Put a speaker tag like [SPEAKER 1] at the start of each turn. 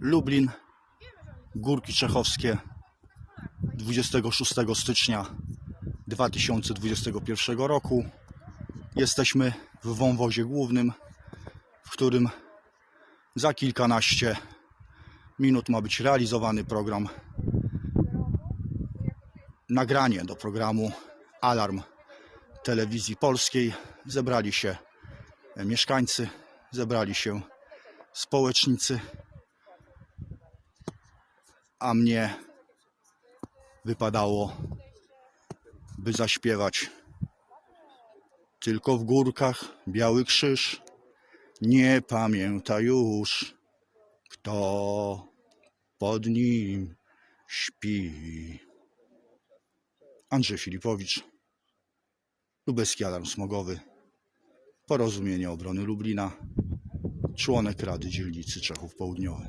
[SPEAKER 1] Lublin, Górki Czechowskie 26 stycznia 2021 roku. Jesteśmy w wąwozie głównym, w którym za kilkanaście minut ma być realizowany program nagranie do programu Alarm Telewizji Polskiej. Zebrali się mieszkańcy, zebrali się społecznicy, a mnie wypadało, by zaśpiewać tylko w górkach biały krzyż. Nie pamięta już, kto pod nim śpi. Andrzej Filipowicz, Lubelski Alarm Smogowy, Porozumienie Obrony Lublina, członek Rady Dzielnicy Czechów Południowych.